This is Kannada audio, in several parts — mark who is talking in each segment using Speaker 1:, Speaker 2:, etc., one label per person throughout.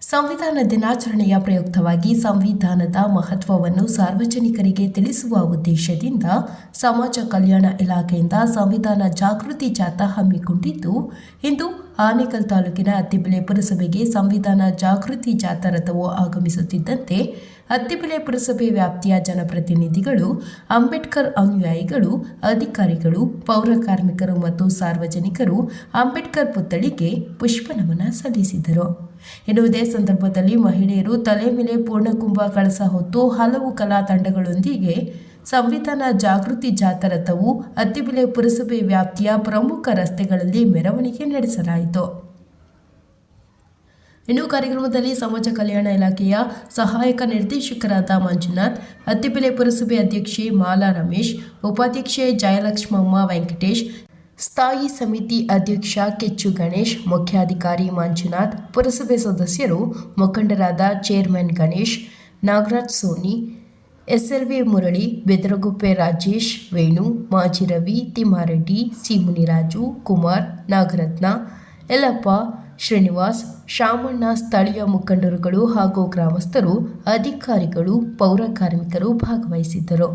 Speaker 1: ಸಂವಿಧಾನ ದಿನಾಚರಣೆಯ ಪ್ರಯುಕ್ತವಾಗಿ ಸಂವಿಧಾನದ ಮಹತ್ವವನ್ನು ಸಾರ್ವಜನಿಕರಿಗೆ ತಿಳಿಸುವ ಉದ್ದೇಶದಿಂದ ಸಮಾಜ ಕಲ್ಯಾಣ ಇಲಾಖೆಯಿಂದ ಸಂವಿಧಾನ ಜಾಗೃತಿ ಜಾಥಾ ಹಮ್ಮಿಕೊಂಡಿದ್ದು, ಇಂದು ಆನೇಕಲ್ ತಾಲೂಕಿನ ಅತ್ತಿಬೆಲೆ ಪುರಸಭೆಗೆ ಸಂವಿಧಾನ ಜಾಗೃತಿ ಜಾಥಾ ರಥವು ಆಗಮಿಸುತ್ತಿದ್ದಂತೆ ಅತ್ತಿಬೆಲೆ ಪುರಸಭೆ ವ್ಯಾಪ್ತಿಯ ಜನಪ್ರತಿನಿಧಿಗಳು, ಅಂಬೇಡ್ಕರ್ ಅನುಯಾಯಿಗಳು, ಅಧಿಕಾರಿಗಳು, ಪೌರ ಕಾರ್ಮಿಕರು ಮತ್ತು ಸಾರ್ವಜನಿಕರು ಅಂಬೇಡ್ಕರ್ ಪುತ್ಥಳಿಗೆ ಪುಷ್ಪನಮನ ಸಲ್ಲಿಸಿದರು. ಇನ್ನು ಇದೇ ಸಂದರ್ಭದಲ್ಲಿ ಮಹಿಳೆಯರು ತಲೆ ಮೇಲೆ ಪೂರ್ಣಕುಂಭ ಕಳಸ ಹೊತ್ತು ಹಲವು ಕಲಾ ತಂಡಗಳೊಂದಿಗೆ ಸಂವಿಧಾನ ಜಾಗೃತಿ ಜಾಥರಥವು ಅತ್ತಿಬೆಲೆ ಪುರಸಭೆ ವ್ಯಾಪ್ತಿಯ ಪ್ರಮುಖ ರಸ್ತೆಗಳಲ್ಲಿ ಮೆರವಣಿಗೆ ನಡೆಸಲಾಯಿತು. ಇನ್ನು ಕಾರ್ಯಕ್ರಮದಲ್ಲಿ ಸಮಾಜ ಕಲ್ಯಾಣ ಇಲಾಖೆಯ ಸಹಾಯಕ ನಿರ್ದೇಶಕರಾದ ಮಂಜುನಾಥ್ ಅತ್ತಿಬೆಲೆ ಪುರಸಭೆ ಅಧ್ಯಕ್ಷೆ ಮಾಲಾ ರಮೇಶ್, ಉಪಾಧ್ಯಕ್ಷೆ ಜಯಲಕ್ಷ್ಮಮ್ಮ ವೆಂಕಟೇಶ್ ಸ್ಥಾಯಿ ಸಮಿತಿ ಅಧ್ಯಕ್ಷ ಕೆಚ್ಚು ಗಣೇಶ್, ಮುಖ್ಯಾಧಿಕಾರಿ ಮಂಜುನಾಥ್, ಪುರಸಭೆ ಸದಸ್ಯರು ಮುಖಂಡರಾದ ಚೇರ್ಮನ್ ಗಣೇಶ್, ನಾಗರಾಜ್ ಸೋನಿ, ಎಸ್ಎಲ್ವಿ ಮುರಳಿ, ಬೆದರಗುಪ್ಪೆ ರಾಜೇಶ್, ವೇಣು, ಮಾಜಿ ರವಿ, ತಿಮ್ಮಾರೆಡ್ಡಿ ಸಿ ಮುನಿರಾಜು ಕುಮಾರ್, ನಾಗರತ್ನ ಎಲ್ಲಪ್ಪ ಶ್ರೀನಿವಾಸ್, ಶಾಮಣ್ಣ, ಸ್ಥಳೀಯ ಮುಖಂಡರುಗಳು ಹಾಗೂ ಗ್ರಾಮಸ್ಥರು, ಅಧಿಕಾರಿಗಳು, ಪೌರ ಕಾರ್ಮಿಕರು ಭಾಗವಹಿಸಿದ್ದರು.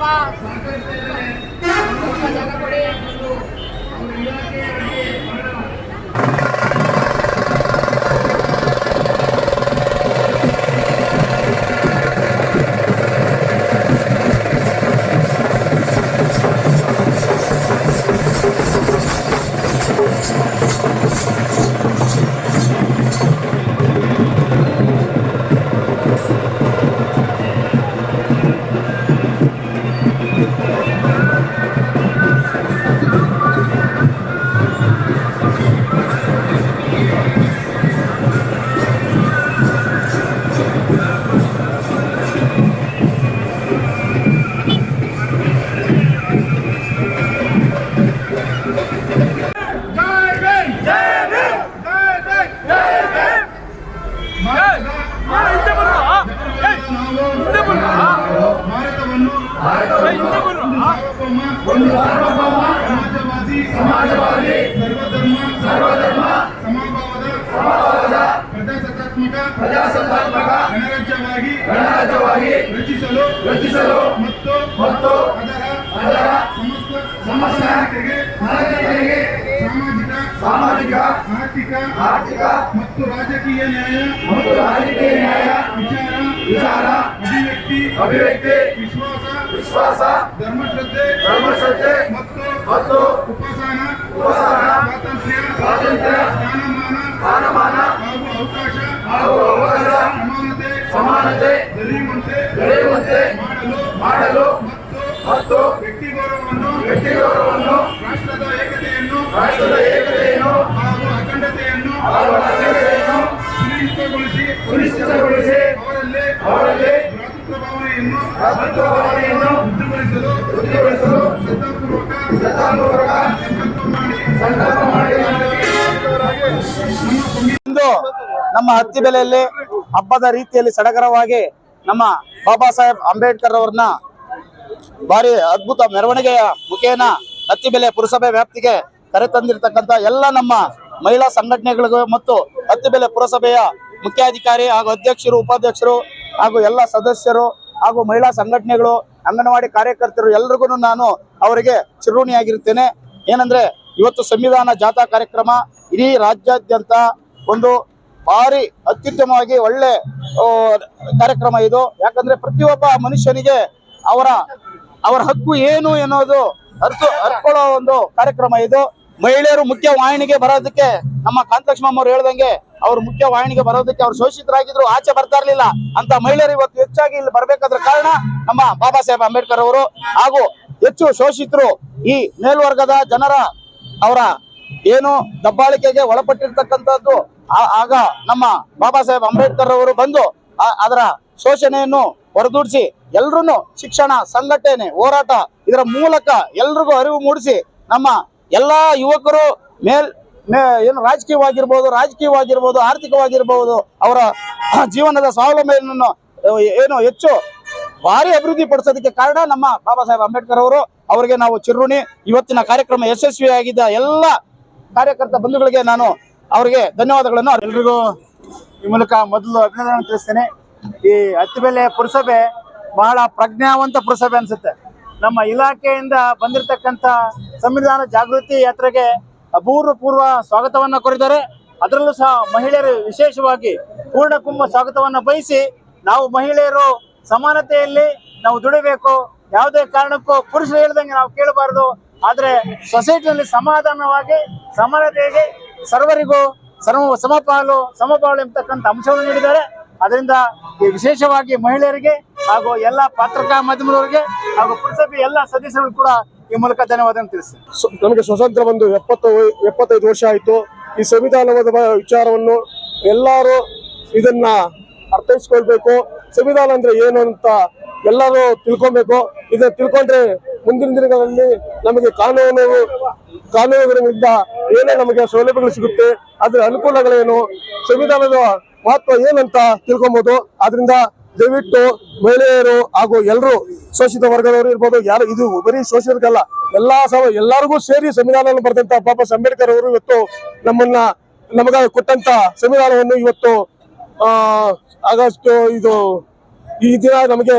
Speaker 2: 啊，ಆರ್ಥಿಕ ಆರ್ಥಿಕ ಮತ್ತು ರಾಜಕೀಯ ನ್ಯಾಯ ಮತ್ತು ರಾಜಕೀಯ ನ್ಯಾಯ ವಿಚಾರ ವಿಚಾರ ಅಭಿವ್ಯಕ್ತಿ ಅಭಿವ್ಯಕ್ತಿ ವಿಶ್ವಾಸ ವಿಶ್ವಾಸ ಧರ್ಮಶ್ರದ್ಧೆ ಧರ್ಮಶ್ರದ್ಧೆ ಮತ್ತು ಮತ್ತು
Speaker 3: ಇಂದು ನಮ್ಮ ಹತ್ತಿ ಬೆಲೆಯಲ್ಲಿ ಹಬ್ಬದ ರೀತಿಯಲ್ಲಿ ಸಡಗರವಾಗಿ ನಮ್ಮ ಬಾಬಾ ಸಾಹೇಬ್ ಅಂಬೇಡ್ಕರ್ ಅವ್ರನ್ನ ಭಾರಿ ಅದ್ಭುತ ಮೆರವಣಿಗೆಯ ಮುಖೇನ ಹತ್ತಿ ಬೆಲೆ ಪುರಸಭೆ ವ್ಯಾಪ್ತಿಗೆ ಕರೆತಂದಿರತಕ್ಕಂಥ ಎಲ್ಲ ನಮ್ಮ ಮಹಿಳಾ ಸಂಘಟನೆಗಳಿಗೂ ಮತ್ತು ಹತ್ತು ಬೆಲೆ ಪುರಸಭೆಯ ಮುಖ್ಯಾಧಿಕಾರಿ ಹಾಗೂ ಅಧ್ಯಕ್ಷರು, ಉಪಾಧ್ಯಕ್ಷರು ಹಾಗೂ ಎಲ್ಲ ಸದಸ್ಯರು ಹಾಗೂ ಮಹಿಳಾ ಸಂಘಟನೆಗಳು, ಅಂಗನವಾಡಿ ಕಾರ್ಯಕರ್ತರು ಎಲ್ರಿಗೂ ನಾನು ಅವರಿಗೆ ಚಿರುಣಿಯಾಗಿರುತ್ತೇನೆ ಏನಂದ್ರೆ, ಇವತ್ತು ಸಂವಿಧಾನ ಜಾಥಾ ಕಾರ್ಯಕ್ರಮ ಇಡೀ ರಾಜ್ಯಾದ್ಯಂತ ಒಂದು ಭಾರಿ ಅತ್ಯುತ್ತಮವಾಗಿ ಒಳ್ಳೆ ಕಾರ್ಯಕ್ರಮ ಇದು. ಯಾಕಂದ್ರೆ ಪ್ರತಿಯೊಬ್ಬ ಮನುಷ್ಯನಿಗೆ ಅವರ ಅವರ ಹಕ್ಕು ಏನು ಎನ್ನುವುದು ಅರ್ಥ, ಅರ್ಕೊಳ್ಳೋ ಒಂದು ಕಾರ್ಯಕ್ರಮ ಇದು. ಮಹಿಳೆಯರು ಮುಖ್ಯ ವಾಹಿನಿಗೆ ಬರೋದಕ್ಕೆ, ನಮ್ಮ ಕಾಂತಲಕ್ಷ್ಮಮ್ಮ ಅವ್ರು ಹೇಳ್ದಂಗೆ ಅವ್ರು ಮುಖ್ಯ ವಾಹಿನಿಗೆ ಬರೋದಕ್ಕೆ ಅವ್ರು ಶೋಷಿತರಾಗಿದ್ರು, ಆಚೆ ಬರ್ತಾ ಇರ್ಲಿಲ್ಲ. ಅಂತ ಮಹಿಳೆಯರು ಇವತ್ತು ಹೆಚ್ಚಾಗಿ ಇಲ್ಲಿ ಬರ್ಬೇಕಾದ್ರ ಕಾರಣ ನಮ್ಮ ಬಾಬಾ ಸಾಹೇಬ್ ಅಂಬೇಡ್ಕರ್ ಅವರು. ಹಾಗೂ ಹೆಚ್ಚು ಶೋಷಿತರು ಈ ಮೇಲ್ವರ್ಗದ ಜನರ ಅವರ ಏನು ದಬ್ಬಾಳಿಕೆಗೆ ಒಳಪಟ್ಟಿರ್ತಕ್ಕಂಥದ್ದು. ಆಗ ನಮ್ಮ ಬಾಬಾ ಸಾಹೇಬ್ ಅಂಬೇಡ್ಕರ್ ಅವರು ಬಂದು ಅದರ ಶೋಷಣೆಯನ್ನು ಹೊರದೂಡಿಸಿ ಎಲ್ರೂ ಶಿಕ್ಷಣ ಸಂಘಟನೆ ಹೋರಾಟ ಇದರ ಮೂಲಕ ಎಲ್ರಿಗೂ ಅರಿವು ಮೂಡಿಸಿ, ನಮ್ಮ ಎಲ್ಲಾ ಯುವಕರು ಮೇಲ್ ಏನು ರಾಜಕೀಯವಾಗಿರ್ಬೋದು ರಾಜಕೀಯವಾಗಿರ್ಬೋದು, ಆರ್ಥಿಕವಾಗಿರ್ಬೋದು, ಅವರ ಜೀವನದ ಸ್ವಾವಲಂಬನೆಯನ್ನು ಏನು ಹೆಚ್ಚು ಭಾರಿ ಅಭಿವೃದ್ಧಿ ಪಡಿಸೋದಕ್ಕೆ ಕಾರಣ ನಮ್ಮ ಬಾಬಾ ಸಾಹೇಬ್ ಅಂಬೇಡ್ಕರ್ ಅವರು. ಅವರಿಗೆ ನಾವು ಚಿರುಣಿ, ಇವತ್ತಿನ ಕಾರ್ಯಕ್ರಮ ಯಶಸ್ವಿಯಾಗಿದ್ದ ಎಲ್ಲ ಕಾರ್ಯಕರ್ತ ಬಂಧುಗಳಿಗೆ ನಾನು ಅವರಿಗೆ ಧನ್ಯವಾದಗಳನ್ನು
Speaker 4: ಎಲ್ರಿಗೂ ಈ ಮೂಲಕ ಮೊದಲು ಅಭಿನಂದನೆ ತಿಳಿಸ್ತೇನೆ. ಈ ಹತ್ತಿಬೆಲೆ ಪುರಸಭೆ ಬಹಳ ಪ್ರಜ್ಞಾವಂತ ಪುರಸಭೆ ಅನ್ಸುತ್ತೆ. ನಮ್ಮ ಇಲಾಖೆಯಿಂದ ಬಂದಿರತಕ್ಕಂತ ಸಂವಿಧಾನ ಜಾಗೃತಿ ಯಾತ್ರೆಗೆ ಅಭೂತಪೂರ್ವ ಸ್ವಾಗತವನ್ನ ಕೋರಿದ್ದಾರೆ. ಅದರಲ್ಲೂ ಸಹ ಮಹಿಳೆಯರು ವಿಶೇಷವಾಗಿ ಪೂರ್ಣ ಕುಂಭ ಸ್ವಾಗತವನ್ನ ಬಯಸಿ ನಾವು ಮಹಿಳೆಯರು ಸಮಾನತೆಯಲ್ಲಿ ನಾವು ದುಡಿಬೇಕು. ಯಾವುದೇ ಕಾರಣಕ್ಕೂ ಪುರುಷರು ಹೇಳ್ದಂಗೆ ನಾವು ಕೇಳಬಾರದು. ಆದ್ರೆ ಸೊಸೈಟಿಯಲ್ಲಿ ಸಮಾಧಾನವಾಗಿ, ಸಮಾನತೆಗೆ ಸರ್ವರಿಗೂ ಸರ್ವ ಸಮಪಾಲು ಸಮಪಾಲು ಎಂಬತಕ್ಕಂಥ ಅಂಶವನ್ನು ನೀಡಿದ್ದಾರೆ. ಅದರಿಂದ ಈ ವಿಶೇಷವಾಗಿ ಮಹಿಳೆಯರಿಗೆ ಹಾಗೂ ಎಲ್ಲ ಪತ್ರಿಕಾ ಮಾಧ್ಯಮದವರಿಗೆ ಹಾಗೂ ಪುರಸಭೆ ಎಲ್ಲ ಸದಸ್ಯರು ಕೂಡ ಈ ಮೂಲಕ ಧನ್ಯವಾದ ತಿಳಿಸ್ತೀನಿ.
Speaker 5: ನಮಗೆ ಸ್ವತಂತ್ರ ಬಂದು ಎಪ್ಪತ್ತು, ಎಪ್ಪತ್ತೈದು ವರ್ಷ ಆಯಿತು. ಈ ಸಂವಿಧಾನವಾದ ವಿಚಾರವನ್ನು ಎಲ್ಲರೂ ಇದನ್ನ ಅರ್ಥೈಸ್ಕೊಳ್ಬೇಕು. ಸಂವಿಧಾನ ಅಂದ್ರೆ ಏನು ಅಂತ ಎಲ್ಲರೂ ತಿಳ್ಕೊಬೇಕು ಇದನ್ನ ತಿಳ್ಕೊಂಡ್ರೆ ಮುಂದಿನ ದಿನಗಳಲ್ಲಿ ನಮಗೆ ಕಾನೂನು, ಕಾನೂನುಗಳಿಂದ ಏನೇ ನಮಗೆ ಸೌಲಭ್ಯಗಳು ಸಿಗುತ್ತೆ, ಅದರ ಅನುಕೂಲಗಳೇನು, ಸಂವಿಧಾನದ ಮಹತ್ವ ಏನಂತ ತಿಳ್ಕೊಬಹುದು ಆದ್ರಿಂದ ದಯವಿಟ್ಟು ಮಹಿಳೆಯರು ಹಾಗೂ ಎಲ್ಲರೂ ಶೋಷಿತ ವರ್ಗದವರು ಇರ್ಬೋದು, ಯಾರು ಇದು ಬರೀ ಶೋಷಿತಕ್ಕಲ್ಲ ಎಲ್ಲಾ ಎಲ್ಲರಿಗೂ ಸೇರಿ ಸಂವಿಧಾನವನ್ನು ಬರೆದಂತ ಬಾಬಾ ಅಂಬೇಡ್ಕರ್ ಅವರು ಇವತ್ತು ನಮ್ಮನ್ನ ನಮಗ ಕೊಟ್ಟಂತ ಸಂವಿಧಾನವನ್ನು ಇವತ್ತು ಆಗಸ್ಟ್ ಇದು, ಈ ದಿನ ನಮಗೆ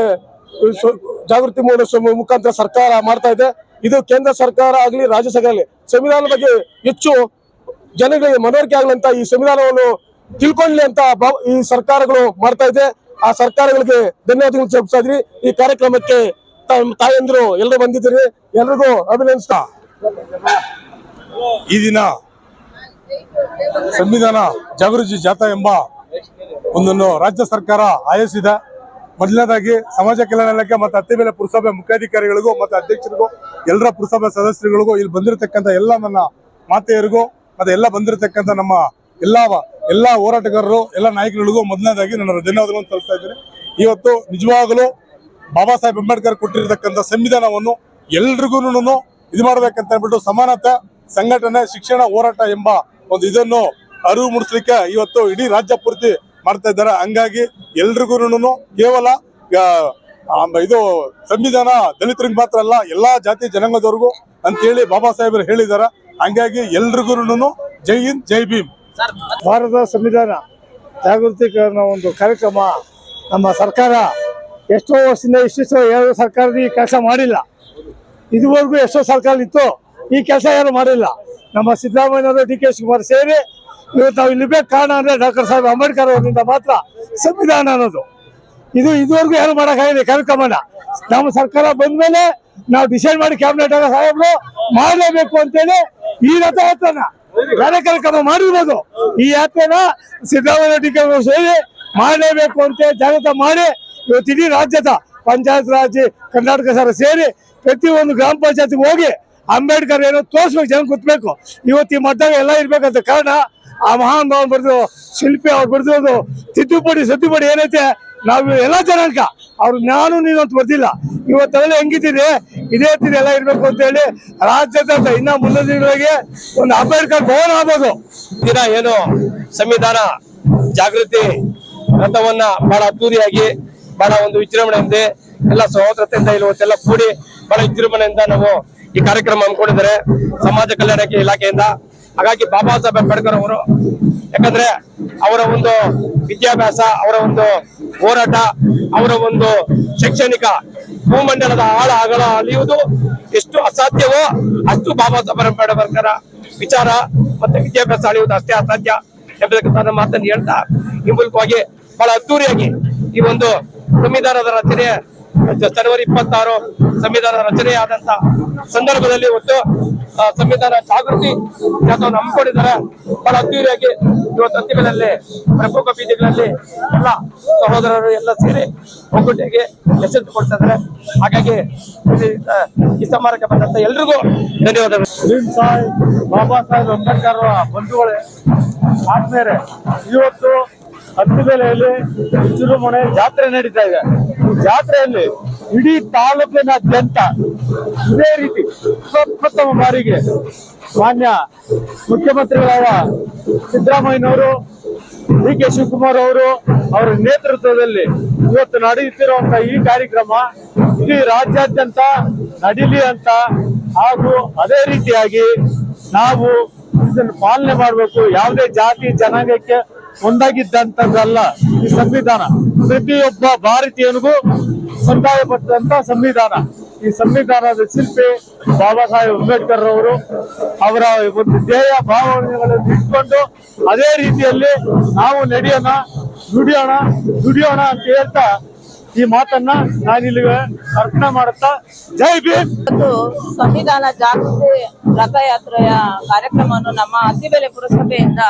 Speaker 5: ಜಾಗೃತಿ ಮೂಡಿಸುವ ಮುಖಾಂತರ ಸರ್ಕಾರ ಮಾಡ್ತಾ ಇದೆ. ಇದು ಕೇಂದ್ರ ಸರ್ಕಾರ ಆಗಲಿ, ರಾಜ್ಯ ಸರ್ಕಾರ ಆಗಲಿ, ಸಂವಿಧಾನದ ಬಗ್ಗೆ ಹೆಚ್ಚು ಜನಗಳಿಗೆ ಮನವರಿಕೆ ಆಗ್ಲಂತ ಈ ಸಂವಿಧಾನವನ್ನು ತಿಳ್ಕೊಳ್ಳಿ ಅಂತ ಈ ಸರ್ಕಾರಗಳು ಮಾಡ್ತಾ ಇದೆ. ಆ ಸರ್ಕಾರಗಳಿಗೆ ಧನ್ಯವಾದಗಳು ತಿಳಿಸ್ತಾ ಇದ್ರಿ. ಈ ಕಾರ್ಯಕ್ರಮಕ್ಕೆ ತಾಯಂದ್ರು ಎಲ್ಲರೂ ಬಂದಿದ್ದೀರಿ. ಎಲ್ರಿಗೂ ಅಭಿನಂದಿಸ್ತಾ.
Speaker 6: ಈ ದಿನ ಸಂವಿಧಾನ ಜಾಗೃತಿ ಜಾಥಾ ಎಂಬ ಒಂದನ್ನು ರಾಜ್ಯ ಸರ್ಕಾರ ಆಯೋಜಿಸಿದೆ. ಮೊದಲನೇದಾಗಿ ಸಮಾಜ ಕಲ್ಯಾಣ ಇಲಾಖೆ ಮತ್ತು ಅತ್ತಿಬೇಲೆ ಪುರಸಭೆ ಮುಖ್ಯಾಧಿಕಾರಿಗಳಿಗೂ ಮತ್ತು ಅಧ್ಯಕ್ಷರಿಗೂ, ಎಲ್ಲರ ಪುರಸಭೆ ಸದಸ್ಯರುಗಳಿಗೂ ಇಲ್ಲಿ ಬಂದಿರತಕ್ಕಂಥ ಎಲ್ಲ ನನ್ನ ಮಾತೆಯರಿಗೂ ಮತ್ತೆ ಎಲ್ಲ ಬಂದಿರತಕ್ಕಂಥ ನಮ್ಮ ಎಲ್ಲ ಎಲ್ಲ ಹೋರಾಟಗಾರರು, ಎಲ್ಲ ನಾಯಕರುಗಳಿಗೂ ಮೊದಲನೇದಾಗಿ ನನ್ನ ಧನ್ಯವಾದಗಳನ್ನು ತರಿಸ್ತಾ ಇದ್ದೀನಿ. ಇವತ್ತು ನಿಜವಾಗಲೂ ಬಾಬಾ ಸಾಹೇಬ್ ಅಂಬೇಡ್ಕರ್ ಕೊಟ್ಟಿರತಕ್ಕಂಥ ಸಂವಿಧಾನವನ್ನು ಎಲ್ರಿಗೂ ಇದು ಮಾಡ್ಬೇಕಂತ ಹೇಳ್ಬಿಟ್ಟು ಸಮಾನತೆ, ಸಂಘಟನೆ, ಶಿಕ್ಷಣ, ಹೋರಾಟ ಎಂಬ ಒಂದು ಇದನ್ನು ಅರಿವು ಮೂಡಿಸ್ಲಿಕ್ಕೆ ಇವತ್ತು ಇಡೀ ರಾಜ್ಯ ಪೂರ್ತಿ ಮಾಡ್ತಾ ಇದ್ದಾರೆ. ಹಂಗಾಗಿ ಎಲ್ರಿಗೂ ಕೇವಲ ಇದು ಸಂವಿಧಾನ ದಲಿತರಿಗೆ ಮಾತ್ರ ಅಲ್ಲ, ಎಲ್ಲಾ ಜಾತಿ ಜನಾಂಗದವ್ರಿಗೂ ಅಂತೇಳಿ ಬಾಬಾ ಸಾಹೇಬರು ಹೇಳಿದ್ದಾರೆ. ಹಂಗಾಗಿ ಎಲ್ರಿಗೂ ಜೈ ಹಿಂದ್, ಜೈ ಭೀಮ್.
Speaker 7: ಭಾರತ ಸಂವಿಧಾನ ಜಾಗೃತೀಕರಣ ಒಂದು ಕಾರ್ಯಕ್ರಮ ನಮ್ಮ ಸರ್ಕಾರ ಎಷ್ಟೋ ವರ್ಷದಿಂದ ಇಷ್ಟು ಯಾವ ಸರ್ಕಾರದ ಈ ಕೆಲಸ ಮಾಡಿಲ್ಲ. ಇದುವರೆಗೂ ಎಷ್ಟೋ ಸರ್ಕಾರ ಇತ್ತು ಈ ಕೆಲಸ ಯಾರು ಮಾಡಿಲ್ಲ. ನಮ್ಮ ಸಿದ್ದರಾಮಯ್ಯನವರು ಡಿ ಕೆ ಶಿವಕುಮಾರ್ ಸೇರಿ ಇವತ್ತು ನಾವು ಇಲ್ಲಿ ಬೇಕು ಕಾರಣ ಅಂದ್ರೆ ಡಾಕ್ಟರ್ ಸಾಹೇಬ್ ಅಂಬೇಡ್ಕರ್ ಅವರಿಂದ ಮಾತ್ರ ಸಂವಿಧಾನ ಅನ್ನೋದು. ಇದು ಇದುವರೆಗೂ ಯಾರು ಮಾಡೋಕ್ಕಾಗಿದೆ ಕಾರ್ಯಕ್ರಮನ. ನಮ್ಮ ಸರ್ಕಾರ ಬಂದ ಮೇಲೆ ನಾವು ಡಿಸೈಡ್ ಮಾಡಿ ಕ್ಯಾಬಿನೆಟ್ ಆಗ ಸಾಹೇಬ್ರು ಮಾಡಲೇಬೇಕು ಅಂತೇಳಿ ಈ ರಥ ಬೇರೆ ಕಾರ್ಯಕ್ರಮ ಮಾಡಿರ್ಬೋದು. ಈ ಯಾತ್ರೆನ ಸಿದ್ದರಾಮಯ್ಯ ಸೇರಿ ಮಾಡಲೇಬೇಕು ಅಂತ ಜಾಗೃತ ಮಾಡಿ ಇವತ್ತು ಇಡೀ ರಾಜ್ಯದ ಪಂಚಾಯತ್ ರಾಜ್, ಕರ್ನಾಟಕ ಸರ್ ಸೇರಿ ಪ್ರತಿಯೊಂದು ಗ್ರಾಮ ಪಂಚಾಯತ್ಗೆ ಹೋಗಿ ಅಂಬೇಡ್ಕರ್ ಏನೋ ತೋರಿಸ್ಬೇಕು, ಜನ ಗೊತ್ತಬೇಕು ಇವತ್ತು ಈ ಮಟ್ಟದಾಗ ಎಲ್ಲ ಇರ್ಬೇಕಂತ ಕಾರಣ ಆ ಮಹಾನ್ ಬರೆದು ಶಿಲ್ಪಿ ಅವ್ರು ಬರೆದಿರೋದು ತಿದ್ದುಪಡಿ, ಸದ್ದುಪಡಿ ಏನೈತೆ? ನಾವು ಎಲ್ಲ ಜನಾಂಗ ಅವ್ರು ನಾನು ನೀನು ಅಂತ ಬರ್ದಿಲ್ಲ. ಇವತ್ತೆಲ್ಲ ಹೆಂಗಿದ್ದೀರಿ? ಇದೇ ರೀತಿ ಎಲ್ಲ ಇರ್ಬೇಕು ಅಂತ ಹೇಳಿ ರಾಜ್ಯದ ಇನ್ನ ಮುಂದಿನ ದಿನಗಳಿಗೆ ಒಂದು ಅಂಬೇಡ್ಕರ್ ಭವನ ಆಗ್ಬೋದು.
Speaker 8: ದಿನ ಏನು? ಸಂವಿಧಾನ ಜಾಗೃತಿ ರಥವನ್ನ ಬಹಳ ಅದ್ದೂರಿಯಾಗಿ ಬಹಳ ಒಂದು ವಿಜೃಂಭಣೆಯಿಂದ, ಎಲ್ಲ ಸಹೋದರತೆಯಿಂದ ಇರುವಂತೆಲ್ಲ ಕೂಡಿ ಬಹಳ ವಿಜೃಂಭಣೆಯಿಂದ ನಾವು ಈ ಕಾರ್ಯಕ್ರಮ ಹಮ್ಮಿಕೊಂಡಿದ್ದಾರೆ. ಸಮಾಜ ಕಲ್ಯಾಣ ಇಲಾಖೆಯಿಂದ ಹಾಗಾಗಿ ಬಾಬಾ ಸಾಹೇಬ್ ಅಂಬೇಡ್ಕರ್ ಅವರು, ಯಾಕಂದ್ರೆ ಅವರ ಒಂದು ವಿದ್ಯಾಭ್ಯಾಸ, ಅವರ ಒಂದು ಹೋರಾಟ, ಅವರ ಒಂದು ಶೈಕ್ಷಣಿಕ ಭೂಮಂಡಲದ ಆಳ ಅಗಲ ಅಲಿಯುವುದು ಎಷ್ಟು ಅಸಾಧ್ಯವೋ ಅಷ್ಟು ಬಾಬಾ ಸಾಹೇಬ್ ಅಂಬೇಡ್ಕರ್ ವಿಚಾರ ಮತ್ತೆ ವಿದ್ಯಾಭ್ಯಾಸ ಅಳಿಯುವುದು ಅಷ್ಟೇ ಅಸಾಧ್ಯ ಎಂಬುದಕ್ಕೆ ತನ್ನ ಮಾತನ್ನು ಹೇಳ್ತಾ ಈ ಮೂಲಕವಾಗಿ ಬಹಳ ಅದ್ದೂರಿಯಾಗಿ ಈ ಒಂದು ಸಂವಿಧಾನದ ರಚನೆ ಜನವರಿ ಇಪ್ಪತ್ತಾರು ಸಂವಿಧಾನ ರಚನೆಯಾದಂತ ಸಂದರ್ಭದಲ್ಲಿ ಇವತ್ತು ಸಂವಿಧಾನ ಜಾಗೃತಿ ಜಾಥವನ್ನು ಹಮ್ಮಿಕೊಂಡಿದ್ದಾರೆ. ಬಹಳ ಅದ್ದೂರಿಯಾಗಿ ಇವತ್ತು ಅಂತಿಮದಲ್ಲಿ ಪ್ರಮುಖ ಬೀದಿಗಳಲ್ಲಿ ಎಲ್ಲ ಸಹೋದರರು ಎಲ್ಲ ಸೇರಿ ಒಗ್ಗಟ್ಟಿಗೆ ಯಶಸ್ಸು ಕೊಡ್ತಾ ಇದ್ದಾರೆ. ಹಾಗಾಗಿ ಈ- ಸಮಾರಕ್ಕೆ ಬಂದಂತ ಎಲ್ರಿಗೂ ಧನ್ಯವಾದಗಳು.
Speaker 7: ಬಾಬಾ ಸಾಹೇಬ್ ಅಂಬೇಡ್ಕರ್ ಬಂಧುಗಳೇ, ಆದ್ಮೇಲೆ ಇವತ್ತು ಹತ್ತಿಬೆಲೆಯಲ್ಲಿ ವಿಜೃಂಭಣೆ ಜಾತ್ರೆ ನಡೀತಾ ಇದೆ. ಈ ಜಾತ್ರೆಯಲ್ಲಿ ಇಡೀ ತಾಲೂಕಿನಾದ್ಯಂತ ಇದೇ ರೀತಿ ಪ್ರಪ್ರಥಮ ಬಾರಿಗೆ ಮಾನ್ಯ ಮುಖ್ಯಮಂತ್ರಿಗಳಾದ ಸಿದ್ದರಾಮಯ್ಯನವರು ಡಿ ಕೆ ಶಿವಕುಮಾರ್ ಅವರು ಅವರ ನೇತೃತ್ವದಲ್ಲಿ ಇವತ್ತು ನಡೆಯುತ್ತಿರುವಂತಹ ಈ ಕಾರ್ಯಕ್ರಮ ಇಡೀ ರಾಜ್ಯಾದ್ಯಂತ ನಡೀಲಿ ಅಂತ ಹಾಗೂ ಅದೇ ರೀತಿಯಾಗಿ ನಾವು ಇದನ್ನು ಪಾಲನೆ ಮಾಡಬೇಕು. ಯಾವುದೇ ಜಾತಿ, ಜನಾಂಗಕ್ಕೆ ಒಂದಾಗಿದ್ದಂತದ್ದಲ್ಲ ಈ ಸಂವಿಧಾನ. ಪ್ರತಿಯೊಬ್ಬ ಭಾರತೀಯನಿಗೂ ಸಂದಾಯಪಟ್ಟಂತ ಸಂವಿಧಾನ. ಈ ಸಂವಿಧಾನದ ಶಿಲ್ಪಿ ಬಾಬಾ ಸಾಹೇಬ್ ಅಂಬೇಡ್ಕರ್ ಅವರು ಅವರ ಒಂದು ಧ್ಯೇಯ ಭಾವನೆಗಳನ್ನು ಇಟ್ಕೊಂಡು ಅದೇ ರೀತಿಯಲ್ಲಿ ನಾವು ನಡೆಯೋಣ, ದುಡಿಯೋಣ ದುಡಿಯೋಣ ಅಂತ ಹೇಳ್ತಾ ಈ ಮಾತನ್ನ ನಾನಿಲ್ಲಿ ಅರ್ಪಣೆ ಮಾಡುತ್ತಾ, ಜೈ ಭೀಮ್!
Speaker 9: ಸಂವಿಧಾನ ಜಾಗೃತಿ ರಥಯಾತ್ರೆಯ ಕಾರ್ಯಕ್ರಮವನ್ನು ನಮ್ಮ ಅತ್ತಿಬೆಲೆ ಪುರಸಭೆಯಿಂದ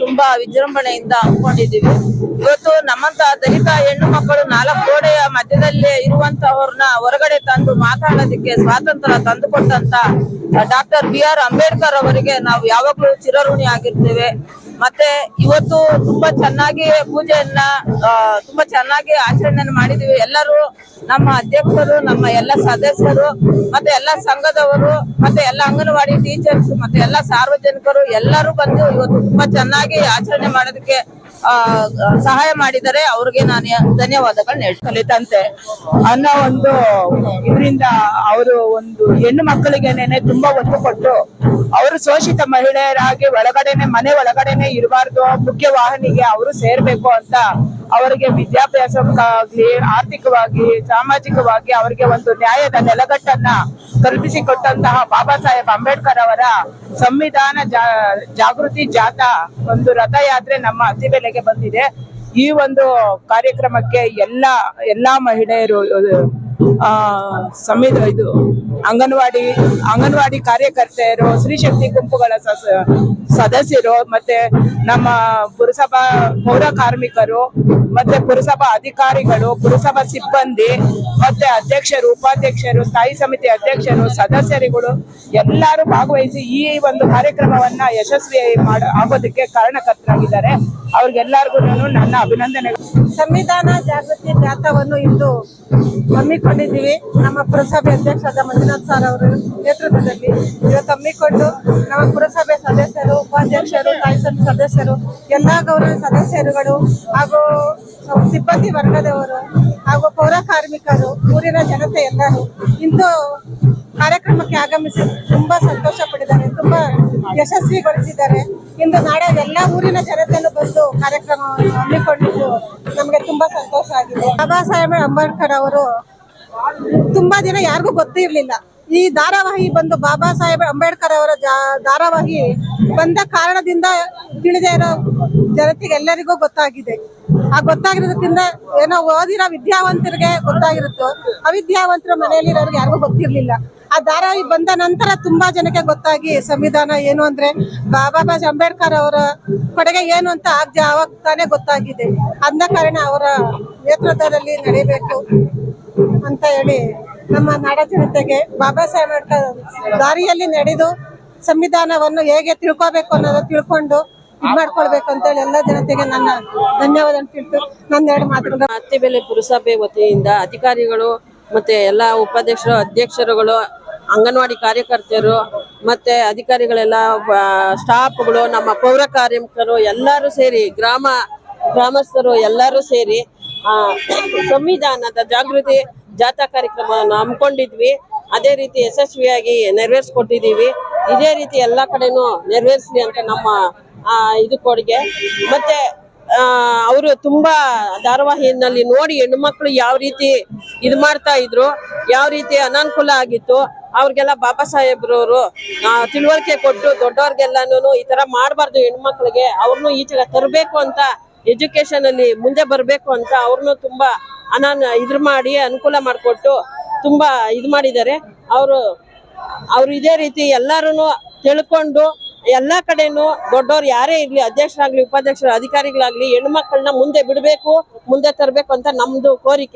Speaker 9: ತುಂಬಾ ವಿಜೃಂಭಣೆಯಿಂದ ಹಮ್ಮಿಕೊಂಡಿದ್ದೀವಿ. ಇವತ್ತು ನಮ್ಮಂತ ದಲಿತ ಹೆಣ್ಣು ಮಕ್ಕಳು ನಾಲ್ಕು ಗೋಡೆಯ ಮಧ್ಯದಲ್ಲಿ ಇರುವಂತಹವ್ರನ್ನ ಹೊರಗಡೆ ತಂದು ಮಾತಾಡೋದಕ್ಕೆ ಸ್ವಾತಂತ್ರ್ಯ ತಂದುಕೊಟ್ಟಂತ ಡಾಕ್ಟರ್ ಬಿ ಆರ್ ಅಂಬೇಡ್ಕರ್ ಅವರಿಗೆ ನಾವು ಯಾವಾಗ್ಲೂ ಚಿರಋಣಿ ಆಗಿರ್ತೇವೆ. ಮತ್ತೆ ಇವತ್ತು ತುಂಬಾ ಚೆನ್ನಾಗಿ ಪೂಜೆಯನ್ನ ತುಂಬಾ ಚೆನ್ನಾಗಿ ಆಚರಣೆಯನ್ನು ಮಾಡಿದೀವಿ. ಎಲ್ಲರೂ ನಮ್ಮ ಅಧ್ಯಕ್ಷರು, ನಮ್ಮ ಎಲ್ಲ ಸದಸ್ಯರು, ಮತ್ತೆ ಎಲ್ಲ ಸಂಘದವರು, ಮತ್ತೆ ಎಲ್ಲ ಅಂಗನವಾಡಿ ಟೀಚರ್ಸ್, ಮತ್ತೆ ಎಲ್ಲ ಸಾರ್ವಜನಿಕರು ಎಲ್ಲರೂ ಬಂದು ಇವತ್ತು ತುಂಬಾ ಚೆನ್ನಾಗಿ ಆಚರಣೆ ಮಾಡೋದಕ್ಕೆ ಸಹಾಯ ಮಾಡಿದರೆ ಅವ್ರಿಗೆ ನಾನು ಧನ್ಯವಾದಗಳನ್ನ
Speaker 10: ಕಲಿತಂತೆ. ಅನ್ನೋ ಒಂದು ಇದರಿಂದ ಅವರು ಒಂದು ಹೆಣ್ಣು ಮಕ್ಕಳಿಗೆನೆ ತುಂಬಾ ಒತ್ತು ಕೊಟ್ಟು ಅವರು ಶೋಷಿತ ಮಹಿಳೆಯರಾಗಿ ಒಳಗಡೆನೆ ಮನೆ ಒಳಗಡೆನೆ ಇರಬಾರ್ದು, ಮುಖ್ಯ ವಾಹನಿಗೆ ಅವರು ಸೇರ್ಬೇಕು ಅಂತ ಅವರಿಗೆ ವಿದ್ಯಾಭ್ಯಾಸಕ್ಕಾಗ್ಲಿ, ಆರ್ಥಿಕವಾಗಿ, ಸಾಮಾಜಿಕವಾಗಿ ಅವರಿಗೆ ಒಂದು ನ್ಯಾಯದ ನೆಲಗಟ್ಟನ್ನ ಕಲ್ಪಿಸಿಕೊಟ್ಟಂತಹ ಬಾಬಾ ಸಾಹೇಬ್ ಅಂಬೇಡ್ಕರ್ ಅವರ ಸಂವಿಧಾನ ಜಾಗೃತಿ ಜಾಥಾ ಒಂದು ರಥಯಾತ್ರೆ ನಮ್ಮ ಅತ್ತಿಬೆಲೆಗೆ ಬಂದಿದೆ. ಈ ಒಂದು ಕಾರ್ಯಕ್ರಮಕ್ಕೆ ಎಲ್ಲ, ಎಲ್ಲಾ ಮಹಿಳೆಯರು ಸಂವಿಧ ಇದು ಅಂಗನವಾಡಿ ಅಂಗನವಾಡಿ ಕಾರ್ಯಕರ್ತೆಯರು ಸ್ತ್ರೀಶಕ್ತಿ ಗುಂಪುಗಳ ಸದಸ್ಯರು, ಮತ್ತೆ ನಮ್ಮ ಪುರಸಭಾ ಪೌರ ಕಾರ್ಮಿಕರು, ಮತ್ತೆ ಪುರಸಭಾ ಅಧಿಕಾರಿಗಳು, ಪುರಸಭಾ ಸಿಬ್ಬಂದಿ, ಮತ್ತೆ ಅಧ್ಯಕ್ಷರು, ಉಪಾಧ್ಯಕ್ಷರು, ಸ್ಥಾಯಿ ಸಮಿತಿ ಅಧ್ಯಕ್ಷರು, ಸದಸ್ಯರುಗಳು ಎಲ್ಲರೂ ಭಾಗವಹಿಸಿ ಈ ಒಂದು ಕಾರ್ಯಕ್ರಮವನ್ನ ಯಶಸ್ವಿ ಮಾಡ, ಆಗೋದಕ್ಕೆ ಕಾರಣಕರ್ತರಾಗಿದ್ದಾರೆ. ಅವ್ರಿಗೆಲ್ಲರಿಗೂ ನನ್ನ ಅಭಿನಂದನೆಗಳು.
Speaker 11: ಸಂವಿಧಾನ ಜಾಗೃತಿ ಜಾಥಾವನ್ನು ಇಂದು ಹಮ್ಮಿಕೊಂಡಿದ್ದೀವಿ. ನಮ್ಮ ಪುರಸಭೆ ಅಧ್ಯಕ್ಷರಾದ ಮಂಜುನಾಥ್ ಸರ್ ಅವರ ನೇತೃತ್ವದಲ್ಲಿ ಇವತ್ತು ಹಮ್ಮಿಕೊಂಡು ನಮ್ಮ ಪುರಸಭೆ ಸದಸ್ಯರು, ಉಪಾಧ್ಯಕ್ಷರು, ತಾಯಿ ಸದಸ್ಯರು, ಎಲ್ಲ ಗೌರವ ಸದಸ್ಯರುಗಳು ಹಾಗೂ ಸಿಬ್ಬಂದಿ ವರ್ಗದವರು ಹಾಗೂ ಪೌರ ಕಾರ್ಮಿಕರು, ಊರಿನ ಜನತೆ ಎಲ್ಲರೂ ಇಂದು ಕಾರ್ಯಕ್ರಮಕ್ಕೆ ಆಗಮಿಸಿ ತುಂಬಾ ಸಂತೋಷ ಪಟ್ಟಿದ್ದಾರೆ, ತುಂಬಾ ಯಶಸ್ವಿಗೊಳಿಸಿದ್ದಾರೆ. ಇಂದು ನಾಳೆ ಎಲ್ಲ ಊರಿನ ಜನತೆಯನ್ನು ಬಂದು ಕಾರ್ಯಕ್ರಮವನ್ನು ಹಮ್ಮಿಕೊಂಡಿದ್ದು ಬಾಬಾ ಸಾಹೇಬ್ ಅಂಬೇಡ್ಕರ್ ಅವರು ತುಂಬಾ ದಿನ ಯಾರಿಗೂ ಗೊತ್ತಿರ್ಲಿಲ್ಲ ಈ ಧಾರಾವಾಹಿ ಬಂದು ಬಾಬಾ ಸಾಹೇಬ್ ಅಂಬೇಡ್ಕರ್ ಅವರ ಧಾರಾವಾಹಿ ಬಂದ ಕಾರಣದಿಂದ ತಿಳಿದೇ ಇರೋ ಜನತೆಗೆ ಎಲ್ಲರಿಗೂ ಗೊತ್ತಾಗಿದೆ. ಆ ಗೊತ್ತಾಗಿರೋದಕ್ಕಿಂತ ಏನೋ ಓದಿರೋ ವಿದ್ಯಾವಂತರಿಗೆ ಗೊತ್ತಾಗಿರುತ್ತೋ, ಅವಿದ್ಯಾವಂತರ ಮನೆಯಲ್ಲಿರೋರಿಗೆ ಯಾರಿಗೂ ಗೊತ್ತಿರ್ಲಿಲ್ಲ. ಆ ಧಾರಾವಾಹಿ ಬಂದ ನಂತರ ತುಂಬಾ ಜನಕ್ಕೆ ಗೊತ್ತಾಗಿ ಸಂವಿಧಾನ ಏನು ಅಂದ್ರೆ ಬಾಬಾ ಸಾಹೇಬ್ ಅಂಬೇಡ್ಕರ್ ಅವರ ಕೊಡುಗೆ ಏನು ಅಂತ ಆಗ್ದೆ ಆವಾಗ ತಾನೇ ಗೊತ್ತಾಗಿದೆ. ಅಂದ ಕಾರಣ ಅವರ ನೇತೃತ್ವದಲ್ಲಿ ನಡೀಬೇಕು ಅಂತ ಹೇಳಿ ನಮ್ಮ ನಾಡ ಜನತೆಗೆ ಬಾಬಾ ಸಾಹೇಬ್ ಅಂಬೇಡ್ಕರ್ ದಾರಿಯಲ್ಲಿ ನಡೆದು ಸಂವಿಧಾನವನ್ನು ಹೇಗೆ ತಿಳ್ಕೋಬೇಕು ಅನ್ನೋದು ತಿಳ್ಕೊಂಡು ಇದ್ ಮಾಡ್ಕೊಳ್ಬೇಕು ಅಂತ ಹೇಳಿ ಎಲ್ಲ ಜನತೆಗೆ ನನ್ನ ಧನ್ಯವಾದ ತಿಳ್ತು ನನ್ನ ಎರಡು ಮಾತುಗಳು.
Speaker 10: ಅತ್ತಿಬೆಲೆ ಪುರಸಭೆ ವತಿಯಿಂದ ಅಧಿಕಾರಿಗಳು ಮತ್ತೆ ಎಲ್ಲಾ ಉಪಾಧ್ಯಕ್ಷರು ಅಧ್ಯಕ್ಷರುಗಳು ಅಂಗನವಾಡಿ ಕಾರ್ಯಕರ್ತೆಯರು ಮತ್ತೆ ಅಧಿಕಾರಿಗಳೆಲ್ಲ ಸ್ಟಾಫ್ಗಳು ನಮ್ಮ ಪೌರ ಕಾರ್ಮಿಕರು ಎಲ್ಲರೂ ಸೇರಿ, ಗ್ರಾಮ, ಗ್ರಾಮಸ್ಥರು ಎಲ್ಲರೂ ಸೇರಿ ಸಂವಿಧಾನದ ಜಾಗೃತಿ ಜಾಥಾ ಕಾರ್ಯಕ್ರಮವನ್ನು ಹಮ್ಮಿಕೊಂಡಿದ್ವಿ. ಅದೇ ರೀತಿ ಯಶಸ್ವಿಯಾಗಿ ನೆರವೇರಿಸ್ಕೊಟ್ಟಿದ್ದೀವಿ. ಇದೇ ರೀತಿ ಎಲ್ಲ ಕಡೆನೂ ನೆರವೇರಿಸ್ಲಿ ಅಂತ ನಮ್ಮ ಇದು ಕೊಡುಗೆ. ಮತ್ತೆ ಅವರು ತುಂಬಾ ಧಾರಾವಾಹಿನಲ್ಲಿ ನೋಡಿ ಹೆಣ್ಣು ಮಕ್ಕಳು ಯಾವ ರೀತಿ ಇದು ಮಾಡ್ತಾ ಇದ್ರು, ಯಾವ ರೀತಿ ಅನಾನುಕೂಲ ಆಗಿತ್ತು, ಅವ್ರಿಗೆಲ್ಲ ಬಾಬಾ ಸಾಹೇಬ್ರವರು ತಿಳುವಳಿಕೆ ಕೊಟ್ಟು ದೊಡ್ಡವ್ರಿಗೆಲ್ಲಾನು ಈ ತರ ಮಾಡಬಾರ್ದು ಹೆಣ್ಮಕ್ಳಿಗೆ ಅವ್ರನ್ನು ಈಚೆಗೆ ತರಬೇಕು ಅಂತ ಎಜುಕೇಶನ್ ಅಲ್ಲಿ ಮುಂದೆ ಬರಬೇಕು ಅಂತ ಅವ್ರನ್ನು ತುಂಬಾ ಅನಾನ್ ಇದ್ರ ಮಾಡಿ ಅನುಕೂಲ ಮಾಡಿಕೊಟ್ಟು ತುಂಬಾ ಇದು ಮಾಡಿದ್ದಾರೆ. ಅವರು, ಅವ್ರು ಇದೇ ರೀತಿ ಎಲ್ಲಾರು ತಿಳ್ಕೊಂಡು ಎಲ್ಲಾ ಕಡೆನೂ ದೊಡ್ಡವ್ರು ಯಾರೇ ಇರ್ಲಿ, ಅಧ್ಯಕ್ಷರಾಗ್ಲಿ, ಉಪಾಧ್ಯಕ್ಷರ, ಅಧಿಕಾರಿಗಳಾಗ್ಲಿ, ಹೆಣ್ಮಕ್ಳನ್ನ ಮುಂದೆ ಬಿಡ್ಬೇಕು, ಮುಂದೆ ತರಬೇಕು ಅಂತ ನಮ್ದು ಕೋರಿಕೆ.